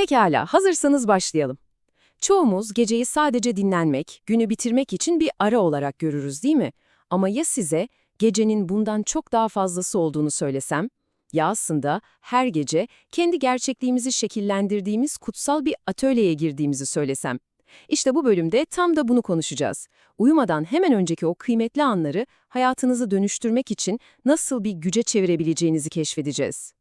Pekala, hazırsanız başlayalım. Çoğumuz geceyi sadece dinlenmek, günü bitirmek için bir ara olarak görürüz değil mi? Ama ya size gecenin bundan çok daha fazlası olduğunu söylesem? Ya aslında her gece kendi gerçekliğimizi şekillendirdiğimiz kutsal bir atölyeye girdiğimizi söylesem? İşte bu bölümde tam da bunu konuşacağız. Uyumadan hemen önceki o kıymetli anları hayatınızı dönüştürmek için nasıl bir güce çevirebileceğinizi keşfedeceğiz.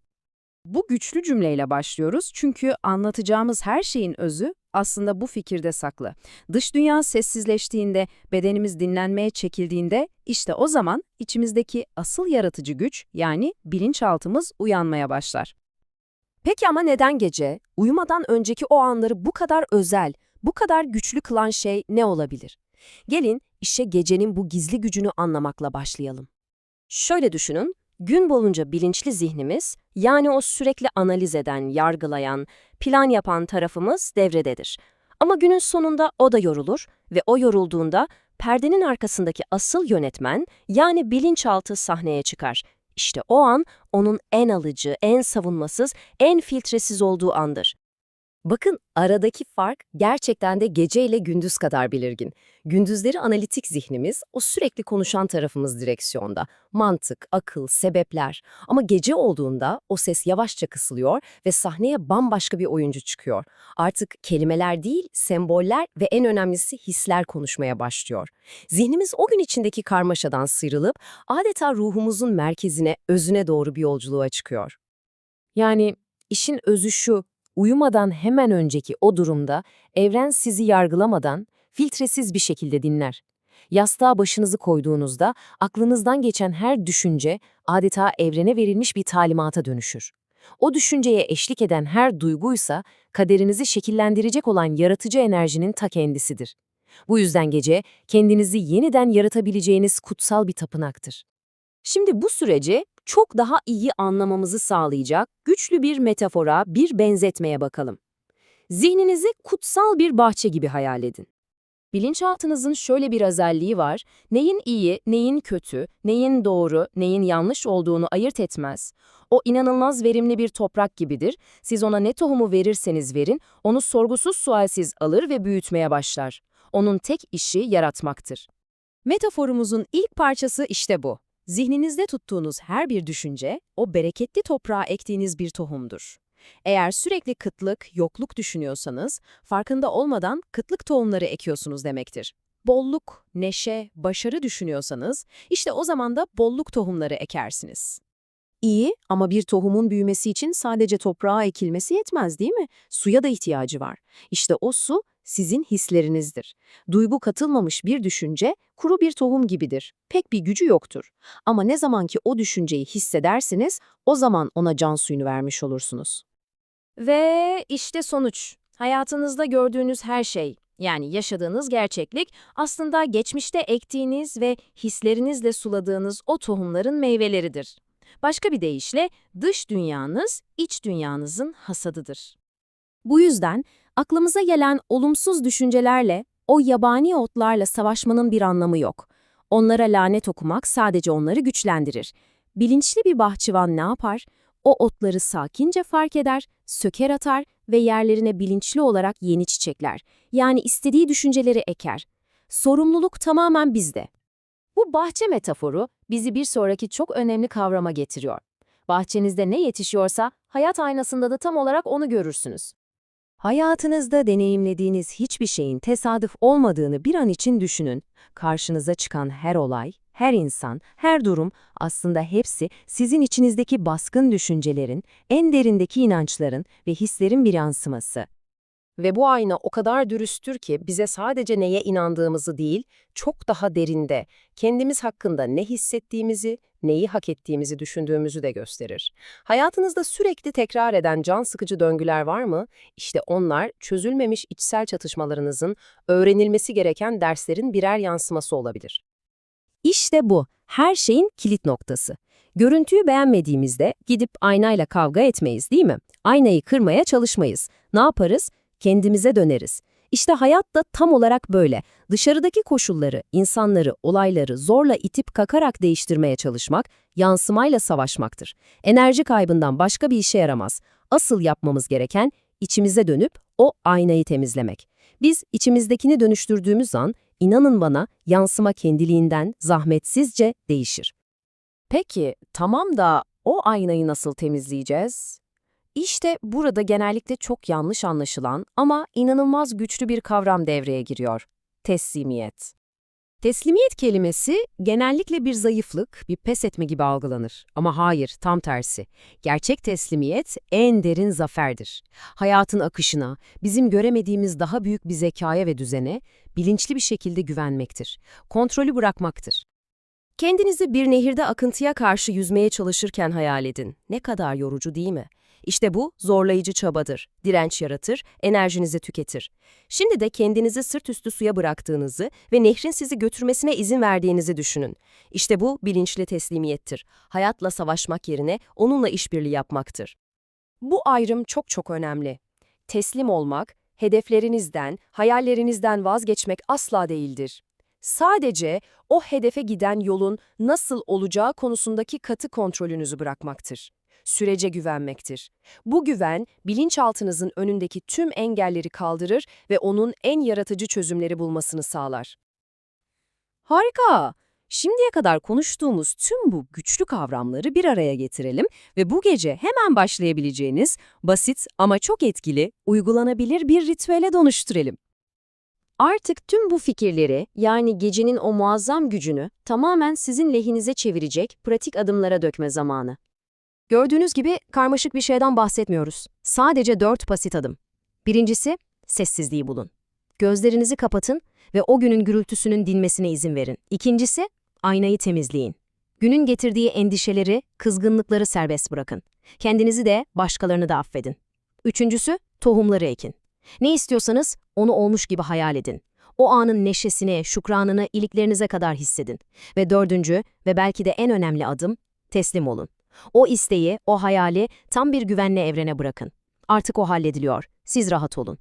Bu güçlü cümleyle başlıyoruz çünkü anlatacağımız her şeyin özü aslında bu fikirde saklı. Dış dünya sessizleştiğinde, bedenimiz dinlenmeye çekildiğinde işte o zaman içimizdeki asıl yaratıcı güç yani bilinçaltımız uyanmaya başlar. Peki ama neden gece, uyumadan önceki o anları bu kadar özel, bu kadar güçlü kılan şey ne olabilir? Gelin işe gecenin bu gizli gücünü anlamakla başlayalım. Şöyle düşünün, gün boyunca bilinçli zihnimiz, yani o sürekli analiz eden, yargılayan, plan yapan tarafımız devrededir. Ama günün sonunda o da yorulur ve o yorulduğunda perdenin arkasındaki asıl yönetmen, yani bilinçaltı sahneye çıkar. İşte o an onun en alıcı, en savunmasız, en filtresiz olduğu andır. Bakın aradaki fark gerçekten de gece ile gündüz kadar belirgin. Gündüzleri analitik zihnimiz, o sürekli konuşan tarafımız direksiyonda. Mantık, akıl, sebepler. Ama gece olduğunda o ses yavaşça kısılıyor ve sahneye bambaşka bir oyuncu çıkıyor. Artık kelimeler değil, semboller ve en önemlisi hisler konuşmaya başlıyor. Zihnimiz o gün içindeki karmaşadan sıyrılıp adeta ruhumuzun merkezine, özüne doğru bir yolculuğa çıkıyor. Yani işin özü şu, Uyumadan hemen önceki o durumda evren sizi yargılamadan, filtresiz bir şekilde dinler. Yastığa başınızı koyduğunuzda aklınızdan geçen her düşünce adeta evrene verilmiş bir talimata dönüşür. O düşünceye eşlik eden her duyguysa kaderinizi şekillendirecek olan yaratıcı enerjinin ta kendisidir. Bu yüzden gece kendinizi yeniden yaratabileceğiniz kutsal bir tapınaktır. Şimdi bu süreci çok daha iyi anlamamızı sağlayacak güçlü bir metafora, bir benzetmeye bakalım. Zihninizi kutsal bir bahçe gibi hayal edin. Bilinçaltınızın şöyle bir özelliği var, neyin iyi, neyin kötü, neyin doğru, neyin yanlış olduğunu ayırt etmez. O inanılmaz verimli bir toprak gibidir, siz ona ne tohumu verirseniz verin, onu sorgusuz sualsiz alır ve büyütmeye başlar. Onun tek işi yaratmaktır. Metaforumuzun ilk parçası işte bu. Zihninizde tuttuğunuz her bir düşünce, o bereketli toprağa ektiğiniz bir tohumdur. Eğer sürekli kıtlık, yokluk düşünüyorsanız, farkında olmadan kıtlık tohumları ekiyorsunuz demektir. Bolluk, neşe, başarı düşünüyorsanız, işte o zaman da bolluk tohumları ekersiniz. İyi ama bir tohumun büyümesi için sadece toprağa ekilmesi yetmez değil mi? Suya da ihtiyacı var. İşte o su sizin hislerinizdir. Duygu katılmamış bir düşünce kuru bir tohum gibidir. Pek bir gücü yoktur. Ama ne zaman ki o düşünceyi hissedersiniz, o zaman ona can suyunu vermiş olursunuz. Ve işte sonuç. Hayatınızda gördüğünüz her şey, yani yaşadığınız gerçeklik aslında geçmişte ektiğiniz ve hislerinizle suladığınız o tohumların meyveleridir. Başka bir deyişle dış dünyanız iç dünyanızın hasadıdır. Bu yüzden aklımıza gelen olumsuz düşüncelerle, o yabani otlarla savaşmanın bir anlamı yok. Onlara lanet okumak sadece onları güçlendirir. Bilinçli bir bahçıvan ne yapar? O otları sakince fark eder, söker atar ve yerlerine bilinçli olarak yeni çiçekler, yani istediği düşünceleri eker. Sorumluluk tamamen bizde. Bu bahçe metaforu bizi bir sonraki çok önemli kavrama getiriyor. Bahçenizde ne yetişiyorsa hayat aynasında da tam olarak onu görürsünüz. Hayatınızda deneyimlediğiniz hiçbir şeyin tesadüf olmadığını bir an için düşünün. Karşınıza çıkan her olay, her insan, her durum aslında hepsi sizin içinizdeki baskın düşüncelerin, en derindeki inançların ve hislerin bir yansıması. Ve bu ayna o kadar dürüsttür ki bize sadece neye inandığımızı değil, çok daha derinde, kendimiz hakkında ne hissettiğimizi, neyi hak ettiğimizi düşündüğümüzü de gösterir. Hayatınızda sürekli tekrar eden can sıkıcı döngüler var mı? İşte onlar çözülmemiş içsel çatışmalarınızın, öğrenilmesi gereken derslerin birer yansıması olabilir. İşte bu, her şeyin kilit noktası. Görüntüyü beğenmediğimizde gidip aynayla kavga etmeyiz değil mi? Aynayı kırmaya çalışmayız. Ne yaparız? Kendimize döneriz. İşte hayat da tam olarak böyle. Dışarıdaki koşulları, insanları, olayları zorla itip kakarak değiştirmeye çalışmak, yansımayla savaşmaktır. Enerji kaybından başka bir işe yaramaz. Asıl yapmamız gereken içimize dönüp o aynayı temizlemek. Biz içimizdekini dönüştürdüğümüz an, inanın bana, yansıma kendiliğinden, zahmetsizce değişir. Peki, tamam da o aynayı nasıl temizleyeceğiz? İşte burada genellikle çok yanlış anlaşılan ama inanılmaz güçlü bir kavram devreye giriyor. Teslimiyet. Teslimiyet kelimesi genellikle bir zayıflık, bir pes etme gibi algılanır. Ama hayır, tam tersi. Gerçek teslimiyet en derin zaferdir. Hayatın akışına, bizim göremediğimiz daha büyük bir zekaya ve düzene bilinçli bir şekilde güvenmektir. Kontrolü bırakmaktır. Kendinizi bir nehirde akıntıya karşı yüzmeye çalışırken hayal edin. Ne kadar yorucu değil mi? İşte bu zorlayıcı çabadır. Direnç yaratır, enerjinizi tüketir. Şimdi de kendinizi sırt üstü suya bıraktığınızı ve nehrin sizi götürmesine izin verdiğinizi düşünün. İşte bu bilinçli teslimiyettir. Hayatla savaşmak yerine onunla işbirliği yapmaktır. Bu ayrım çok çok önemli. Teslim olmak, hedeflerinizden, hayallerinizden vazgeçmek asla değildir. Sadece o hedefe giden yolun nasıl olacağı konusundaki katı kontrolünüzü bırakmaktır. Sürece güvenmektir. Bu güven, bilinçaltınızın önündeki tüm engelleri kaldırır ve onun en yaratıcı çözümleri bulmasını sağlar. Harika! Şimdiye kadar konuştuğumuz tüm bu güçlü kavramları bir araya getirelim ve bu gece hemen başlayabileceğiniz basit ama çok etkili, uygulanabilir bir ritüele dönüştürelim. Artık tüm bu fikirleri, yani gecenin o muazzam gücünü tamamen sizin lehinize çevirecek pratik adımlara dökme zamanı. Gördüğünüz gibi karmaşık bir şeyden bahsetmiyoruz. Sadece dört basit adım. Birincisi, sessizliği bulun. Gözlerinizi kapatın ve o günün gürültüsünün dinmesine izin verin. İkincisi, aynayı temizleyin. Günün getirdiği endişeleri, kızgınlıkları serbest bırakın. Kendinizi de, başkalarını da affedin. Üçüncüsü, tohumları ekin. Ne istiyorsanız onu olmuş gibi hayal edin. O anın neşesini, şükranını iliklerinize kadar hissedin. Ve dördüncü ve belki de en önemli adım, teslim olun. O isteği, o hayali tam bir güvenle evrene bırakın. Artık o hallediliyor. Siz rahat olun.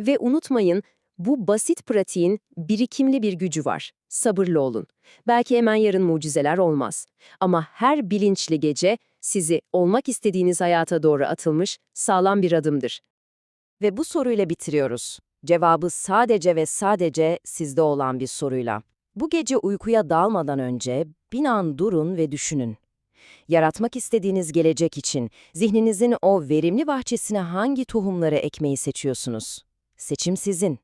Ve unutmayın, bu basit pratiğin birikimli bir gücü var. Sabırlı olun. Belki hemen yarın mucizeler olmaz. Ama her bilinçli gece sizi olmak istediğiniz hayata doğru atılmış sağlam bir adımdır. Ve bu soruyla bitiriyoruz. Cevabı sadece ve sadece sizde olan bir soruyla. Bu gece uykuya dalmadan önce bin an durun ve düşünün. Yaratmak istediğiniz gelecek için zihninizin o verimli bahçesine hangi tohumları ekmeyi seçiyorsunuz? Seçim sizin.